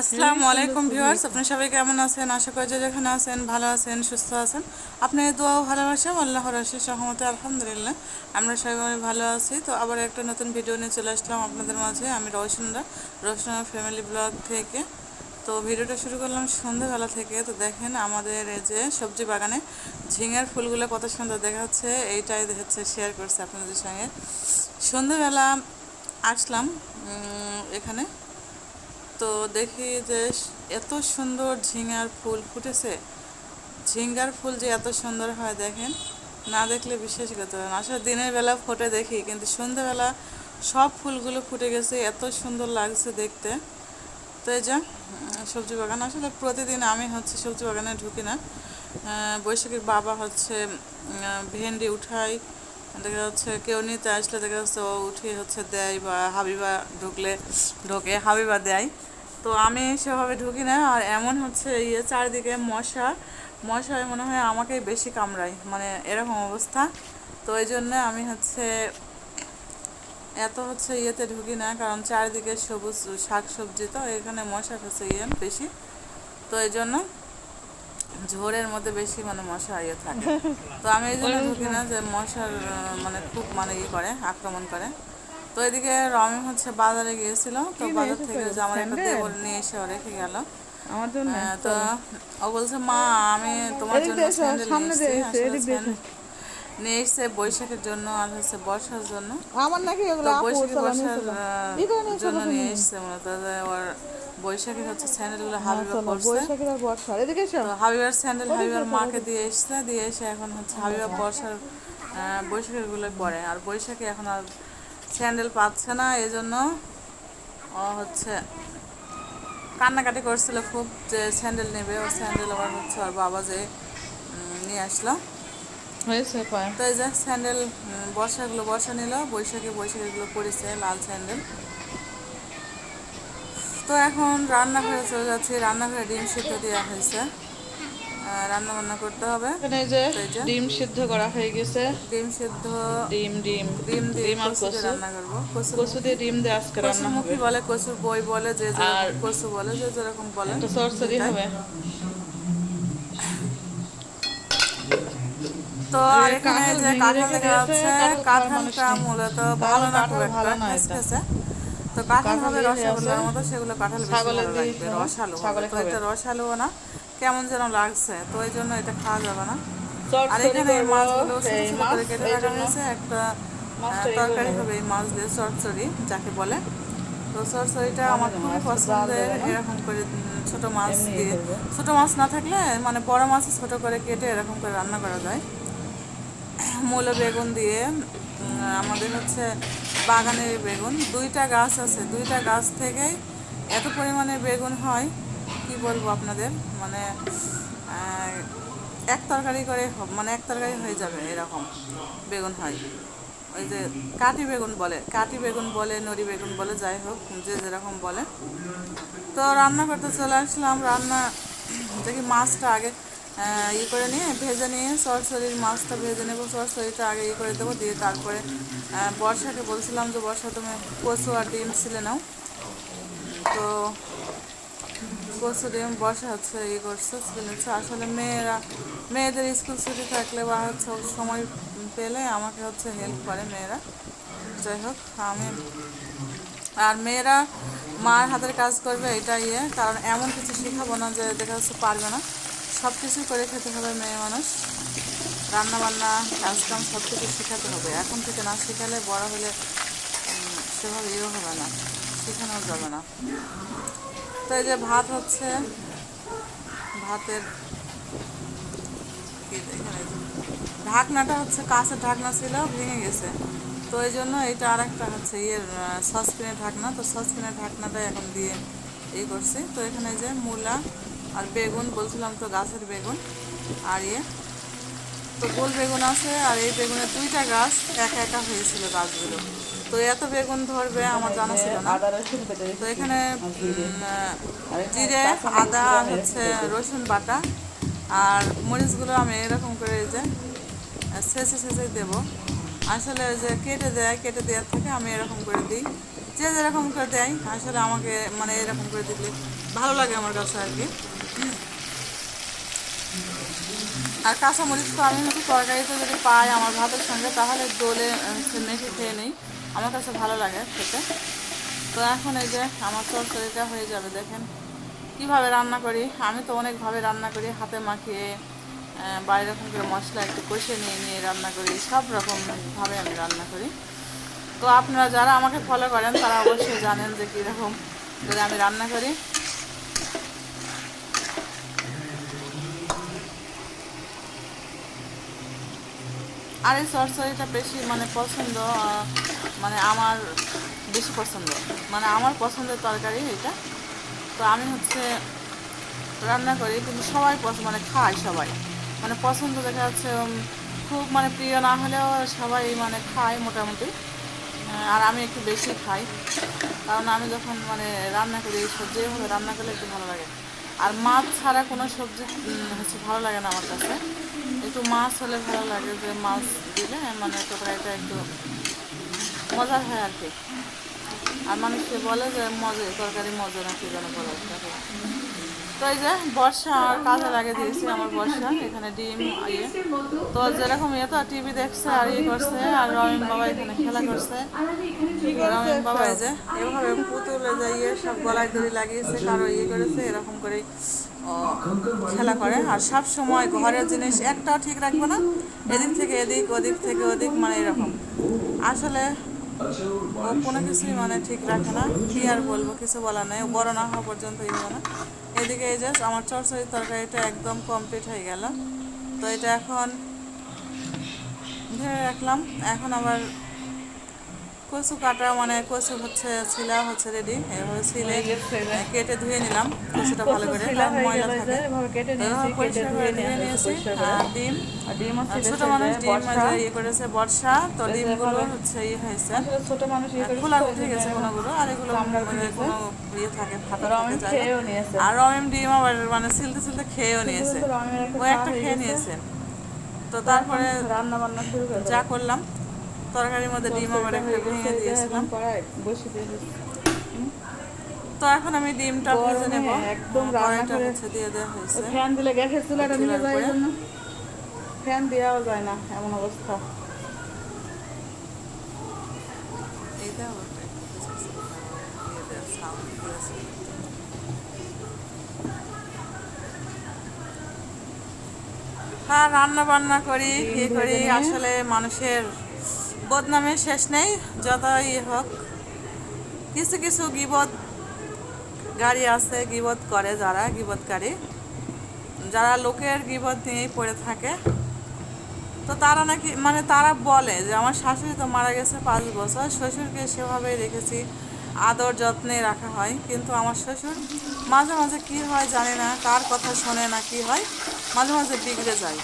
আসসালামু আলাইকুম ভিউয়ার্স আপনি সবাই কেমন আছেন? আশা করি যে যেখানে আছেন ভালো আছেন সুস্থ আছেন। আপনার দোয়া ও ভালোবাসা আল্লাহর আশিস সহমতে আলহামদুলিল্লাহ আমরা সবাই ভালো আছি। তো আবার একটা নতুন ভিডিও নিয়ে চলে আসলাম আপনাদের মাঝে। আমি রওশনরা রওশনা ফ্যামিলি ব্লগ থেকে। তো ভিডিওটা শুরু করলাম সন্ধ্যাবেলা থেকে। তো দেখেন আমাদের এই যে সবজি বাগানে ঝিঙের ফুলগুলো কত সুন্দর দেখাচ্ছে। এইটাই হচ্ছে শেয়ার করছে আপনাদের সঙ্গে। সন্ধ্যাবেলা আসলাম এখানে। তো দেখি যে এত সুন্দর ঝিঙার ফুল ফুটেছে। ঝিঙ্গার ফুল যে এত সুন্দর হয় দেখেন, না দেখলে বিশ্বাস করতে পারেন আসলে দিনের বেলা ফোটে দেখি, কিন্তু সন্ধ্যাবেলা সব ফুলগুলো ফুটে গেছে, এত সুন্দর লাগছে দেখতে। তো এই যে সবজি বাগান। আসলে প্রতিদিন আমি হচ্ছে সবজি বাগানে ঢুকি না। বৈশাখীর বাবা হচ্ছে ভেন্ডি উঠাই দেখা যাচ্ছে কেউ নিতে আসলে দেখা যাচ্ছে ও উঠিয়ে হচ্ছে দেয় বা হাবিবা ঢুকলে ঢোকে, হাবিবা দেয়। তো আমি সেভাবে ঢুকি না আর এমন হচ্ছে ইয়ে চারিদিকে মশা। মশায় মনে হয় আমাকেই বেশি কামড়ায় মানে এরকম অবস্থা। তো এই জন্য আমি হচ্ছে এত হচ্ছে ইয়েতে ঢুকি না, কারণ চারিদিকে সবুজ শাক সবজি তো এখানে মশা হচ্ছে ইয়ে বেশি। তো এই জন্য ঝোরের মধ্যে বেশি মানে মশা ইয়ে থাকে। তো আমি এই জন্য ঢুকি না যে মশার মানে খুব মানে ইয়ে করে আক্রমণ করে। তো এদিকে রমি হচ্ছে বাজারে গিয়েছিল তো বাজার থেকে আমার একটা দেবর নিয়ে এসে ও রেখে গেল। আমার জন্য তো ও বলছে মা আমি তোমার জন্য স্যান্ডেল সামনে নিয়ে এসেছি। এসছে বৈশাখের জন্য আর হচ্ছে বর্ষার জন্য। আমার নাকি এগুলো বৈশাখী বর্ষার জন্য নিয়ে এসছে মূলত যে ওর বৈশাখী হচ্ছে স্যান্ডেলগুলো হাবিবা পরছে। বৈশাখীর এদিকে হাবিবার স্যান্ডেল হাবিবার মাকে দিয়ে এসছে দিয়ে এসে এখন হচ্ছে হাবিবা বর্ষার আহ, বৈশাখীগুলো পরে। আর বৈশাখী এখন আর স্যান্ডেল পাচ্ছে না এই জন্য ও হচ্ছে কান্নাকাটি করছিল খুব যে স্যান্ডেল নেবে। ও স্যান্ডেল আবার হচ্ছে আর বাবা যে নিয়ে আসলো। হয়েছে পায় তো এই যে স্যান্ডেল বর্ষাগুলো বর্ষা নিল বৈশাখী বৈশাখীগুলো পড়েছে লাল স্যান্ডেল তো এখন রান্নাঘরে চলে যাচ্ছি। রান্নাঘরে ডিম সিদ্ধ দেওয়া হয়েছে। রান্না বান্না করতে হবে। এখানে যে যে। ডিম সিদ্ধ করা হয়ে গেছে। ডিম সিদ্ধ ডিম ডিম। ডিম ডিম আর কচু রান্না করব। কচু দিয়ে ডিম দিয়ে আজকে রান্না হবে। বলে কচুর বই বলে যে যেরকম কচু বলে যে যেরকম বলে। সরসরি হবে? তো আর এখানে যে কাঁঠাল দেখা যাচ্ছে কাঁঠালটা মূলত ভালো না খুব একটা। তো। কাঁঠাল হবে রসগোল্লার মতো সেগুলো কাঁঠাল বেশি ভালো লাগবে রসালো তো এটা না কেমন যেন লাগছে তো এই জন্য এটা খাওয়া যাবে না। আর এখানে এই মাছগুলো ছোট করে কেটে রাখা হয়েছে একটা তরকারি হবে এই মাছ দিয়ে চচ্চড়ি যাকে বলে। তো চচ্চড়িটা আমার খুবই পছন্দের এরকম করে ছোট মাছ দিয়ে। ছোট মাছ না থাকলে মানে বড় মাছ ছোট করে কেটে এরকম করে রান্না করা যায়। মূলো বেগুন দিয়ে আমাদের হচ্ছে বাগানের বেগুন। দুইটা গাছ আছে, দুইটা গাছ থেকেই এত পরিমাণে বেগুন হয়, কি বলব আপনাদের? মানে এক তরকারি করে মানে এক তরকারি হয়ে যাবে এরকম বেগুন হয়। ওই যে কাঠি বেগুন বলে, কাঠি বেগুন বলে, নড়ি বেগুন বলে, যাই হোক, যে যেরকম বলে। তো রান্না করতে চলে আসলাম। রান্না দেখি মাছটা আগে আহ, ই করে নিয়ে ভেজে নিয়ে সরসরির মাছটা ভেজে নেব সরসরিটা আগে ই করে দেবো দিয়ে তারপরে বর্ষাকে বলছিলাম যে বর্ষা তুমি কচু আর ডিম ছিলে নাও। তো কচু ডিম বর্ষা হচ্ছে ই করছে ছিলে আসলে মেয়েরা মেয়েদের স্কুল ছুটি থাকলে বা হচ্ছে সময় পেলে আমাকে হচ্ছে হেল্প করে মেয়েরা। যাই হোক আমি আর মেয়েরা মার হাতের কাজ করবে এটা ইয়ে কারণ এমন কিছু শেখাবো না যে দেখা যাচ্ছে পারবে না। সব কিছু করে খেতে হবে মেয়ে মানুষ। রান্না বান্না কাজ কাম সব কিছু শেখাতে হবে। এখন থেকে না শেখালে বড় হলে সেভাবে ইয়ে হবে না শেখানো যাবে না। তো এই যে ভাত হচ্ছে, ভাতের ঢাকনাটা হচ্ছে কাঁচের ঢাকনা ছিল, ভেঙে গেছে। তো এই জন্য এটা আর একটা হচ্ছে ইয়ের সসপ্যানের ঢাকনা। তো সসপ্যানের ঢাকনাটা এখন দিয়ে ইয়ে করছি। তো এখানে যে মূলা আর বেগুন, বলছিলাম তো গাছের বেগুন, আর ইয়ে তো গোল বেগুন আছে, আর এই বেগুনের দুইটা গাছ একা একা হয়েছিল গাছগুলো। তো এত বেগুন ধরবে আমার জানা ছিল না। তো এখানে জিরে, আদা, আর হচ্ছে রসুন বাটা, আর মরিচগুলো আমি এরকম করে যে, ছেঁচে ছেঁচে দেবো। আসলে যে কেটে দেয়, কেটে দেওয়ার থেকে আমি এরকম করে দিই। যে যেরকম করে দেয়, আসলে আমাকে মানে এরকম করে দিলে ভালো লাগে আমার কাছে আর কি। আর কাঁচামরিচ তো আমি হচ্ছে তরকারিতে যদি পাই আমার ভাতের সঙ্গে তাহলে দোলে মেখে খেয়ে নিই। আমার কাছে ভালো লাগে খেতে। তো এখন এই যে আমার তরকারিটা হয়ে যাবে দেখেন কীভাবে রান্না করি। আমি তো অনেকভাবে রান্না করি হাতে মাখিয়ে আহ, বা করে মশলা একটু কষে নিয়ে নিয়ে রান্না করি। সব রকমভাবে আমি রান্না করি। তো আপনারা যারা আমাকে ফলো করেন তারা অবশ্যই জানেন যে কীরকম করে আমি রান্না করি। আর এই সরসরিটা বেশি মানে পছন্দ মানে আমার বেশি পছন্দ। মানে আমার পছন্দের তরকারি এটা। তো আমি হচ্ছে রান্না করি, কিন্তু সবাই পছন্দ মানে খায় সবাই। মানে পছন্দ দেখা যাচ্ছে খুব মানে প্রিয় না হলেও সবাই মানে খায় মোটামুটি। আর আমি একটু বেশি খাই। কারণ আমি যখন মানে রান্না করি সবজি রান্না করলে একটু ভালো লাগে। আর মাছ ছাড়া কোনো সবজি হচ্ছে ভালো লাগে না আমার কাছে একটু মাছ হলে ভালো লাগে যে মাছ দিলে মানে তরকারিটা একটু মজার হয় আর কি আর মানুষকে বলে যে মজা, তরকারি মজা নাকি যেন বলে। তো এই যে বর্ষা আর কাজে আমার বর্ষা, এখানে ডিম ইয়ে। তো যেরকম ইয়ে তো টিভি দেখছে আর ইয়ে করছে, আর বাবা এখানে খেলা করছে। পুতুলে ইয়ে সব গলায় লাগিয়েছে, কারও ইয়ে করেছে, এরকম করে খেলা করে। আর সব সময় ঘরের জিনিস একটাও ঠিক রাখবে না, এদিক থেকে এদিক, ওদিক থেকে ওদিক মানে এরকম। আসলে কোনো কিছুই মানে ঠিক রাখে না, কি আর বলব, কিছু বলার নেই বড় না হওয়া পর্যন্ত ইয়ে না। এদিকে এই জাস্ট আমার চরচড়ির তরকারিটা একদম কমপ্লিট হয়ে গেল। তো এটা এখন ধরে রাখলাম। এখন আবার কচু কাটা মানে কচু হচ্ছে ছিলা হচ্ছে রেডি। এভাবে ছিলে হয়ে। কেটে ধুয়ে নিলাম কচুটা ভালো করে। হয়ে ময়লা থাকে। পরিষ্কার করে ধুয়ে নিয়ে নিয়েছি আর ডিম ডিম ছোট মানুষ ডিম ইয়ে করেছে বর্ষা। তো ডিমগুলো হচ্ছে ইয়ে হয়েছে। ছোট মানুষ করে খোলা উঠে গেছে কোনোগুলো আর এগুলো মানে। কোনো ইয়ে থাকে ফাটা আর রমেন ডিম আবার মানে সিলতে সিলতে খেয়েও নিয়েছে। ও একটা খেয়ে। নিয়েছে। তো তারপরে রান্না বান্না শুরু যা করলাম তরকারির মধ্যে ডিম আবার একটা ভেঙে দিয়েছিলাম। তো এখন আমি ডিমটা ভেজে নেব। একদম রান্না হচ্ছে দিয়ে দেওয়া হয়েছে। ফ্যান দিলে গ্যাসের চুলাটা যায় ফ্যান দেওয়াও যায় না এমন অবস্থা। এইটা। হ্যাঁ রান্না বান্না করি ইয়ে করি। আসলে মানুষের বদনামের শেষ নেই যত ইয়ে হোক। কিছু কিছু গিবত গাড়ি আছে গিবত করে যারা গিবতকারী যারা লোকের গিবত নিয়েই পড়ে থাকে। তো তারা নাকি মানে তারা বলে যে আমার শাশুড়ি তো মারা গেছে পাঁচ বছর, শ্বশুরকে সেভাবেই রেখেছি, আদর যত্নে রাখা হয়। কিন্তু আমার শ্বশুর মাঝে মাঝে কি হয় জানি না, কার কথা শোনে না, কি হয়, মাঝে মাঝে বিগড়ে যায়।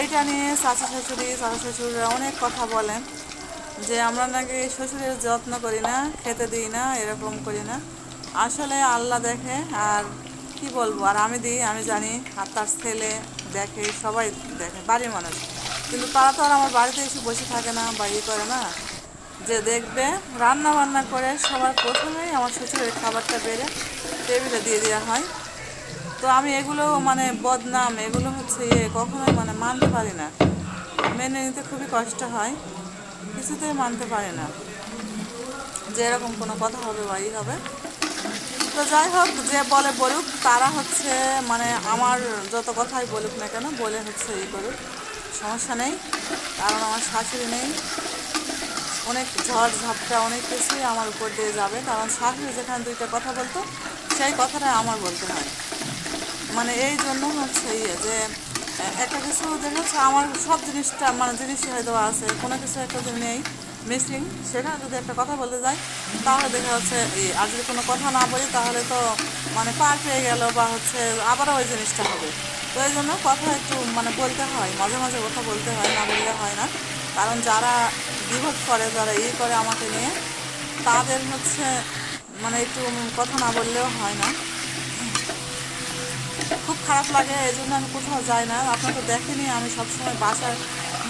এইটা নিয়ে চাচা শাশুড়ি চাচা শ্বশুররা অনেক কথা বলেন। যে আমরা নাকি শ্বশুরের যত্ন করি না, খেতে দিই না, এরকম করি না। আসলে আল্লাহ দেখে আর কি বলব, আর আমি দিই, আমি জানি, আর তার ছেলে দেখে, সবাই দেখে, বাড়ির মানুষ। কিন্তু তারা তো আর আমার বাড়িতে এসে বসে থাকে না বা ইয়ে করে না। যে দেখবে রান্না বান্না করে সবার প্রথমেই আমার শ্বশুরের খাবারটা বেড়ে টেবিলে দিয়ে দেওয়া হয়। তো আমি এগুলো মানে বদনাম, এগুলো হচ্ছে ইয়ে কখনোই মানে মানতে পারি না। মেনে নিতে খুবই কষ্ট হয়। কিছুতেই মানতে পারে না যে এরকম কোনো কথা হবে বা ই হবে। তো যাই হোক, যে বলে বলুক, তারা হচ্ছে মানে আমার যত কথাই বলুক না কেন, বলে হচ্ছে ই করুক, সমস্যা নেই। কারণ আমার শাশুড়ি নেই। অনেক ঝড় ঝাপটা, অনেক কিছুই আমার উপর দিয়ে যাবে। কারণ শাশুড়ি যেখানে দুইটা কথা বলতো, সেই কথাটা আমার বলতে হয়। মানে এই জন্য হচ্ছে ইয়ে যে একটা কিছু দেখা যাচ্ছে আমার সব জিনিসটা মানে জিনিসই হয়তো আছে। কোনো কিছু একটা যে নেই মিসিং সেখানে যদি একটা কথা বলতে যাই, তাহলে দেখা যাচ্ছে আর যদি কোনো কথা না বলি, তাহলে তো মানে পার পেয়ে গেল বা হচ্ছে আবারও ওই জিনিসটা হবে। তো এই জন্য কথা একটু মানে বলতে হয়, মাঝে মাঝে কথা বলতে হয়, না বললে হয় না। কারণ যারা বিভোগ করে, যারা ই করে আমাকে নিয়ে, তাদের হচ্ছে মানে একটু কথা না বললেও হয় না। খারাপ লাগে এই জন্য আমি কোথাও যাই না। আপনারা তো দেখেনি আমি সবসময় বাসার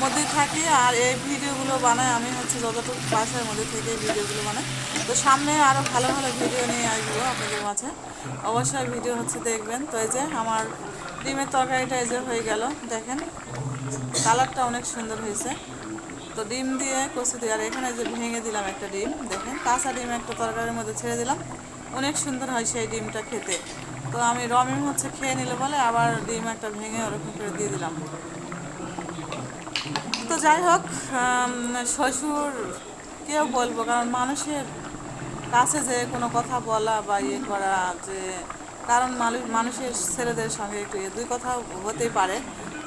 মধ্যে থাকি আর এই ভিডিওগুলো বানাই। আমি হচ্ছে যতটুকু বাসার মধ্যে থেকে এই ভিডিওগুলো বানাই। তো সামনে আরও ভালো ভালো ভিডিও নিয়ে আসব আপনাদের মাঝে। অবশ্যই ভিডিও হচ্ছে দেখবেন। তো এই যে আমার ডিমের তরকারিটা এই যে হয়ে গেল, দেখেন। কালারটা অনেক সুন্দর হয়েছে। তো ডিম দিয়ে কষে দিয়ে, আর এখানে যে ভেঙে দিলাম একটা ডিম, দেখেন। কাঁচা ডিম একটা তরকারির মধ্যে ছেড়ে দিলাম। অনেক সুন্দর হয় সেই ডিমটা খেতে। তো আমি রমিম হচ্ছে খেয়ে নিলে বলে আবার ডিম একটা ভেঙে ওরকম করে দিয়ে দিলাম। তো যাই হোক শ্বশুর কেউ বলব, কারণ মানুষের কাছে যে কোনো কথা বলা বা ইয়ে করা যে কারণ মানুষ, মানুষের ছেলেদের সঙ্গে একটু দুই কথা হতেই পারে।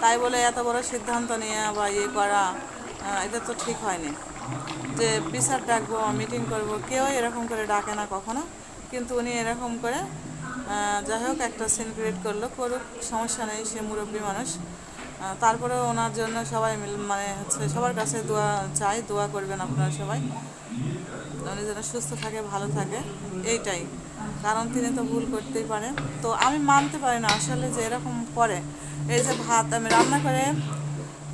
তাই বলে এত বড় সিদ্ধান্ত নিয়ে বা ইয়ে করা এটা তো ঠিক হয়নি। যে বিচার ডাকবো মিটিং করব কেউ এরকম করে ডাকে না কখনো, কিন্তু উনি এরকম করে যাই হোক একটা সিন ক্রিয়েট করল করুক সমস্যা নেই সে মুরব্বী মানুষ। আহ, তারপরে ওনার জন্য সবাই মিল মানে হচ্ছে সবার কাছে দোয়া চাই দোয়া করবেন আপনারা সবাই। উনি যেন সুস্থ থাকে ভালো থাকে এইটাই। কারণ তিনি তো ভুল করতেই পারে তো আমি মানতে পারি না আসলে যে এরকম করে। এই যে ভাত আমি রান্না করে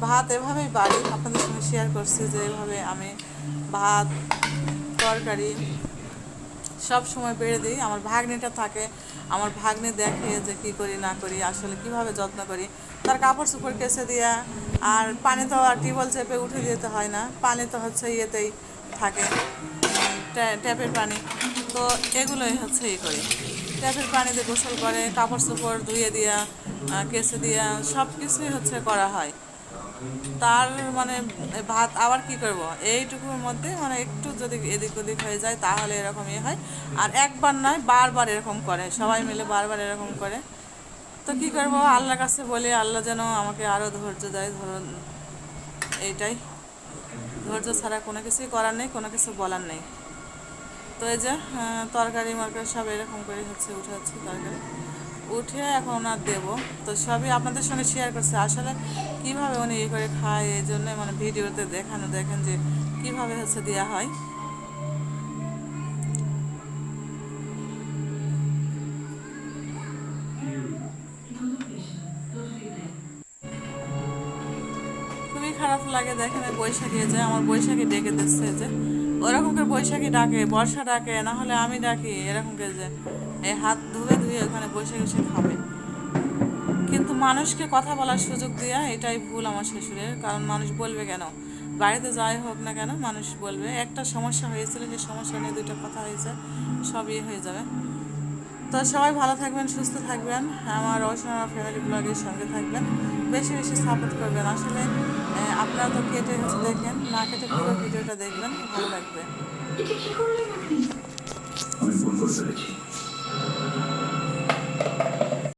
ভাত এভাবেই বাড়ি। আপনাদের সঙ্গে শেয়ার করছি যে এভাবে আমি ভাত তরকারি সব সময় বেড়ে দিই। আমার ভাগ্নিটা থাকে, আমার ভাগ্নি দেখে যে কি করি, না করি, আসলে কীভাবে যত্ন করি। তার কাপড় চোপড় কেসে দিয়া, আর পানি তো আর টিউবওয়েল চেপে উঠে দিতে হয় না, পানি তো হচ্ছে ইয়েতেই থাকে ট্যাপের পানি। তো এগুলোই হচ্ছে ই করি। ট্যাপের পানিতে গোসল করে, কাপড় চোপড় ধুয়ে দিয়া কেসে দিয়া সব কিছুই হচ্ছে করা হয়। তার মানে ভাত আবার কি করব? এইটুকুর মধ্যে মানে একটু যদি এদিক ওদিক হয়ে যায় তাহলে এরকম ইয়ে হয়। আর একবার নয়, বারবার এরকম করে। সবাই মিলে বারবার এরকম করে। তো কি করব? আল্লাহর কাছে বলি, আল্লাহ যেন আমাকে আরও ধৈর্য দেয়। ধরুন, এইটাই। ধৈর্য ছাড়া কোনো কিছুই করার নেই, কোনো কিছু বলার নেই। তো এই যে তরকারি, মরকারি সব এরকম করে হচ্ছে, উঠে যাচ্ছে তরকারি। উঠে এখন ওনার দেবো। তো সবই আপনাদের সঙ্গে শেয়ার করছে। আসলে কীভাবে উনি ইয়ে করে খায়, এই জন্য মানে ভিডিওতে দেখানো, দেখেন যে কীভাবে হচ্ছে দেওয়া হয়। খুবই খারাপ লাগে দেখেন বৈশাখী যে আমার বৈশাখী ডেকে দিচ্ছে যে, ওরকম করে বৈশাখী ডাকে, বর্ষা ডাকে, না হলে আমি ডাকি, এরকম করে যে, এই হাত ধুয়ে ধুয়ে ওখানে বৈশাখী সে খাবে। কিন্তু মানুষকে কথা বলার সুযোগ দেওয়া এটাই ভুল আমার শ্বশুরের। কারণ মানুষ বলবে কেন? বাড়িতে যাই হোক না কেন মানুষ বলবে। একটা সমস্যা হয়েছিল যে সমস্যা নিয়ে দুটো কথা হয়েছে সব ইয়ে হয়ে যাবে। তো সবাই ভালো থাকবেন সুস্থ থাকবেন। আমার অসীমা ফ্যামিলি ব্লগের সঙ্গে থাকবেন। বেশি বেশি সাপোর্ট করবেন। আসলে আপনারা তো কেটে হচ্ছে দেখেন। না কেটে পুরো ভিডিওটা দেখবেন ভালো লাগবে। আমি ভুল করে ফেলেছি।